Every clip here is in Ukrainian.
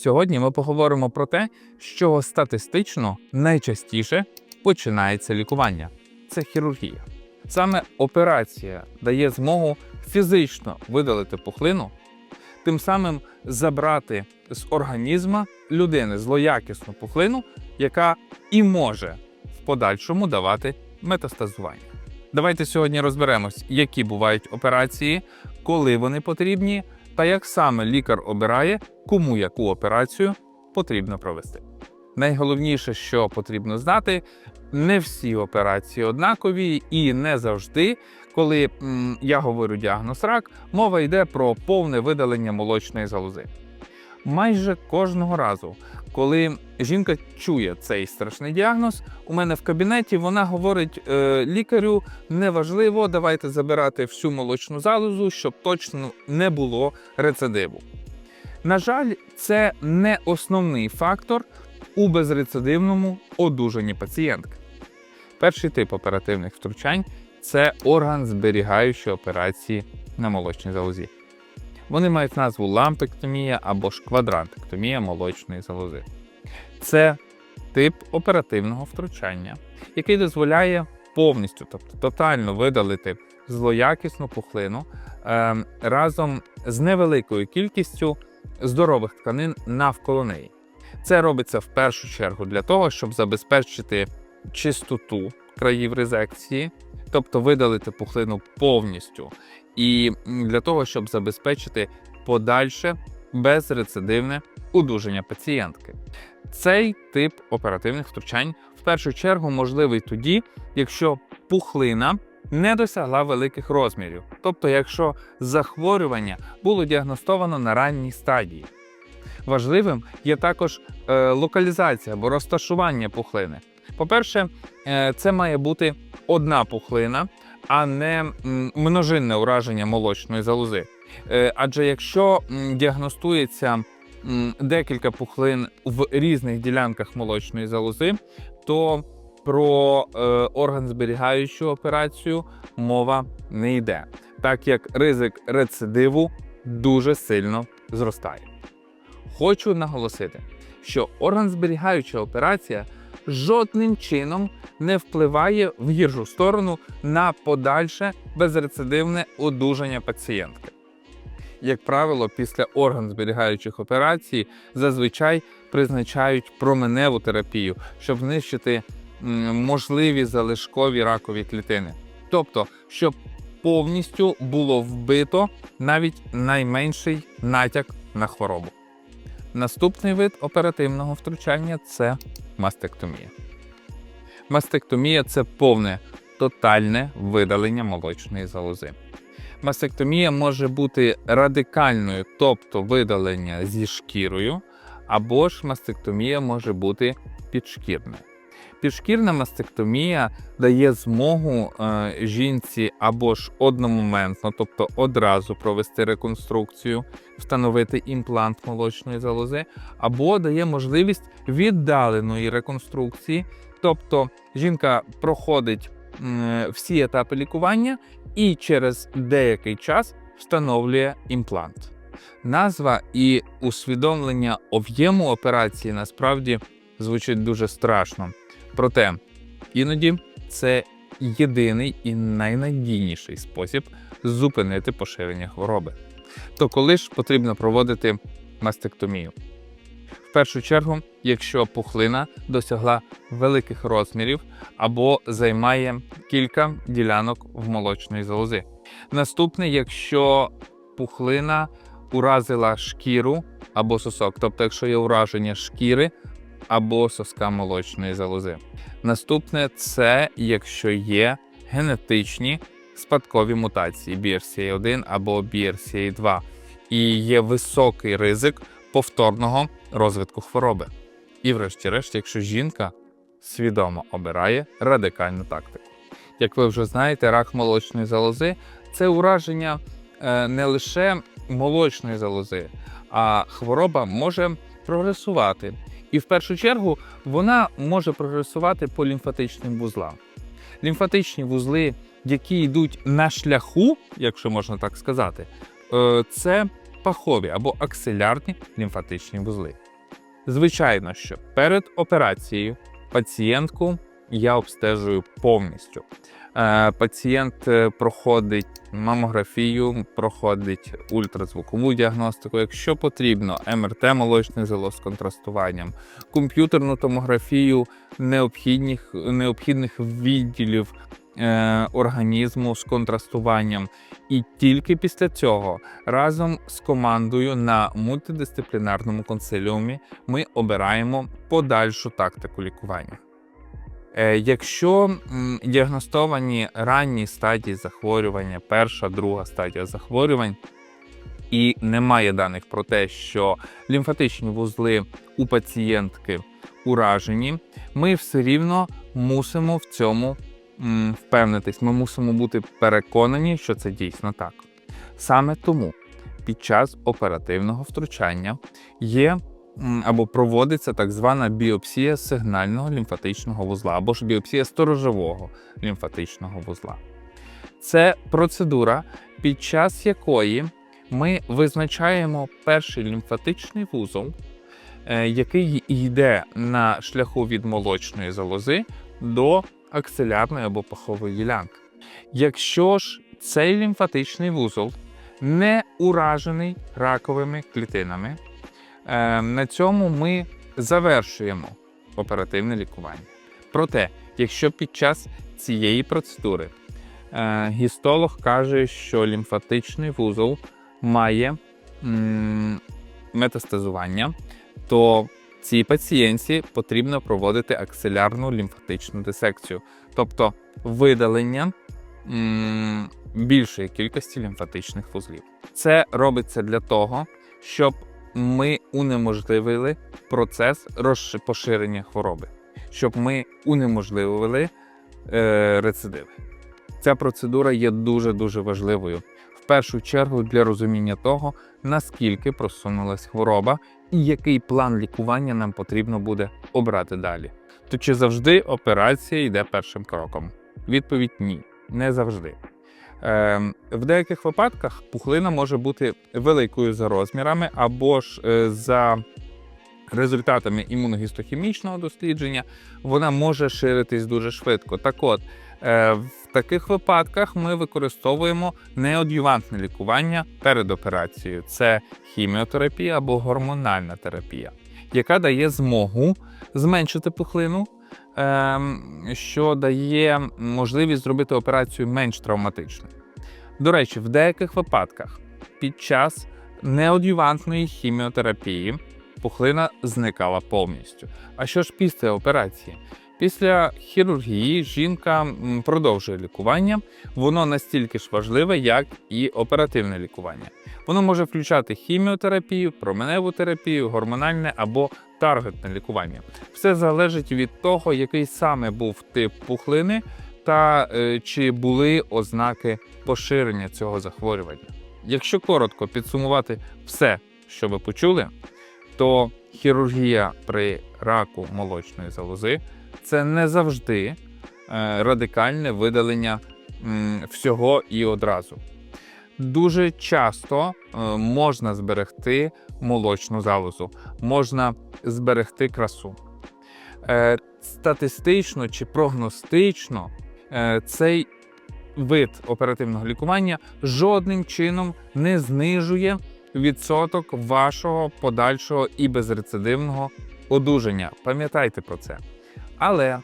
Сьогодні ми поговоримо про те, чого статистично найчастіше починається лікування це хірургія. Саме операція дає змогу фізично видалити пухлину, тим самим забрати з організма людини злоякісну пухлину, яка і може в подальшому давати метастазування. Давайте сьогодні розберемось, які бувають операції, коли вони потрібні, та як саме лікар обирає, кому яку операцію потрібно провести. Найголовніше, що потрібно знати, не всі операції однакові і не завжди, коли м, я говорю діагноз рак, мова йде про повне видалення молочної залози. Майже кожного разу, коли жінка чує цей страшний діагноз, у мене в кабінеті вона говорить е, лікарю: неважливо, давайте забирати всю молочну залозу, щоб точно не було рецидиву. На жаль, це не основний фактор у безрецидивному одужанні пацієнтки. Перший тип оперативних втручань це орган зберігаючої операції на молочній залозі. Вони мають назву лампектомія або ж квадрантектомія молочної залози. Це тип оперативного втручання, який дозволяє повністю, тобто тотально видалити злоякісну пухлину е, разом з невеликою кількістю здорових тканин навколо неї. Це робиться в першу чергу для того, щоб забезпечити чистоту країв резекції, тобто видалити пухлину повністю, і для того, щоб забезпечити подальше безрецидивне одужання пацієнтки. Цей тип оперативних втручань в першу чергу можливий тоді, якщо пухлина не досягла великих розмірів, тобто якщо захворювання було діагностовано на ранній стадії. Важливим є також е, локалізація або розташування пухлини. По-перше, е, це має бути одна пухлина, а не множинне ураження молочної залози. Е, адже якщо діагностується декілька пухлин в різних ділянках молочної залози, то про е, орган зберігаючу операцію мова не йде, так як ризик рецидиву дуже сильно зростає. Хочу наголосити, що органзберігаюча операція жодним чином не впливає в гіршу сторону на подальше безрецидивне одужання пацієнтки. Як правило, після органзберігаючих операцій зазвичай призначають променеву терапію, щоб знищити можливі залишкові ракові клітини. Тобто, щоб повністю було вбито навіть найменший натяк на хворобу. Наступний вид оперативного втручання це мастектомія. Мастектомія це повне тотальне видалення молочної залози. Мастектомія може бути радикальною, тобто видалення зі шкірою, або ж мастектомія може бути підшкірною. Підшкірна мастектомія дає змогу е, жінці або ж одномоментно, тобто одразу провести реконструкцію, встановити імплант молочної залози, або дає можливість віддаленої реконструкції, тобто жінка проходить всі етапи лікування і через деякий час встановлює імплант. Назва і усвідомлення об'єму операції насправді звучить дуже страшно. Проте іноді це єдиний і найнадійніший спосіб зупинити поширення хвороби. То коли ж потрібно проводити мастектомію? В першу чергу, якщо пухлина досягла великих розмірів або займає кілька ділянок в молочної залози. Наступне, якщо пухлина уразила шкіру або сосок, тобто якщо є ураження шкіри або соска молочної залози. Наступне це якщо є генетичні спадкові мутації BRCA1 або BRCA2 і є високий ризик повторного розвитку хвороби. І, врешті-решт, якщо жінка свідомо обирає радикальну тактику. Як ви вже знаєте, рак молочної залози це ураження е, не лише молочної залози, а хвороба може прогресувати. І в першу чергу вона може прогресувати по лімфатичним вузлам. Лімфатичні вузли, які йдуть на шляху, якщо можна так сказати, е, це пахові або аксилярні лімфатичні вузли. Звичайно, що перед операцією пацієнтку я обстежую повністю. Е, Пацієнт е, проходить мамографію, проходить ультразвукову діагностику, якщо потрібно, МРТ молочних залоз з контрастуванням, комп'ютерну томографію необхідних, необхідних відділів е, організму з контрастуванням. І тільки після цього разом з командою на мультидисциплінарному консиліумі ми обираємо подальшу тактику лікування. Е, Якщо діагностовані ранні стадії захворювання, перша, друга стадія захворювань, і немає даних про те, що лімфатичні вузли у пацієнтки уражені, ми все рівно мусимо в цьому впевнитись. Ми мусимо бути переконані, що це дійсно так. Саме тому під час оперативного втручання є або проводиться так звана біопсія сигнального лімфатичного вузла, або ж біопсія сторожового лімфатичного вузла. Це процедура, під час якої ми визначаємо перший лімфатичний вузол, е, який йде на шляху від молочної залози до аксилярної або пахової ділянки. Якщо ж цей лімфатичний вузол не уражений раковими клітинами, на цьому ми завершуємо оперативне лікування. Проте, якщо під час цієї процедури е, гістолог каже, що лімфатичний вузол має метастазування, то цій пацієнтці потрібно проводити аксилярну лімфатичну дисекцію, тобто видалення більшої кількості лімфатичних вузлів. Це робиться для того, щоб ми унеможливили процес розши- поширення хвороби, щоб ми унеможливили е, рецидиви. Ця процедура є дуже дуже важливою. В першу чергу для розуміння того, наскільки просунулась хвороба і який план лікування нам потрібно буде обрати далі. То чи завжди операція йде першим кроком? Відповідь ні, не завжди. Е, в деяких випадках пухлина може бути великою за розмірами або ж е, за результатами імуногістохімічного дослідження вона може ширитись дуже швидко. Так от, е, в таких випадках ми використовуємо неодювантне лікування перед операцією. Це хіміотерапія або гормональна терапія, яка дає змогу зменшити пухлину, ем, що дає можливість зробити операцію менш травматичною. До речі, в деяких випадках під час неодювантної хіміотерапії пухлина зникала повністю. А що ж після операції? Після хірургії жінка продовжує лікування. Воно настільки ж важливе, як і оперативне лікування. Воно може включати хіміотерапію, променеву терапію, гормональне або таргетне лікування. Все залежить від того, який саме був тип пухлини та е, чи були ознаки поширення цього захворювання. Якщо коротко підсумувати все, що ви почули, то хірургія при раку молочної залози це не завжди е, радикальне видалення всього і одразу. Дуже часто е, можна зберегти молочну залозу, можна зберегти красу. Е, Статистично чи прогностично цей вид оперативного лікування жодним чином не знижує відсоток вашого подальшого і безрецидивного одужання. Пам'ятайте про це. Але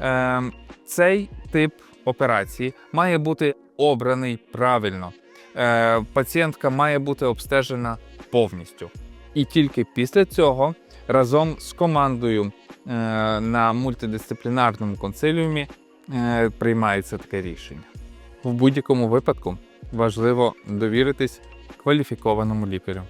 е, цей тип операції має бути обраний правильно. Е, пацієнтка має бути обстежена повністю. І тільки після цього разом з командою е, на мультидисциплінарному консиліумі е, приймається таке рішення. В будь-якому випадку важливо довіритись кваліфікованому лікарю,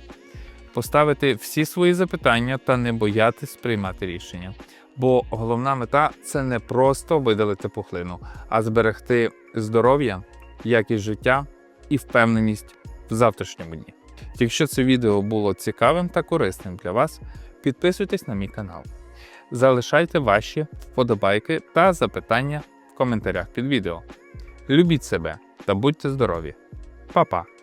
поставити всі свої запитання та не боятись приймати рішення. Бо головна мета це не просто видалити пухлину, а зберегти здоров'я, якість життя і впевненість в завтрашньому дні. Якщо це відео було цікавим та корисним для вас, підписуйтесь на мій канал. Залишайте ваші вподобайки та запитання в коментарях під відео. Любіть себе та будьте здорові. Па-па!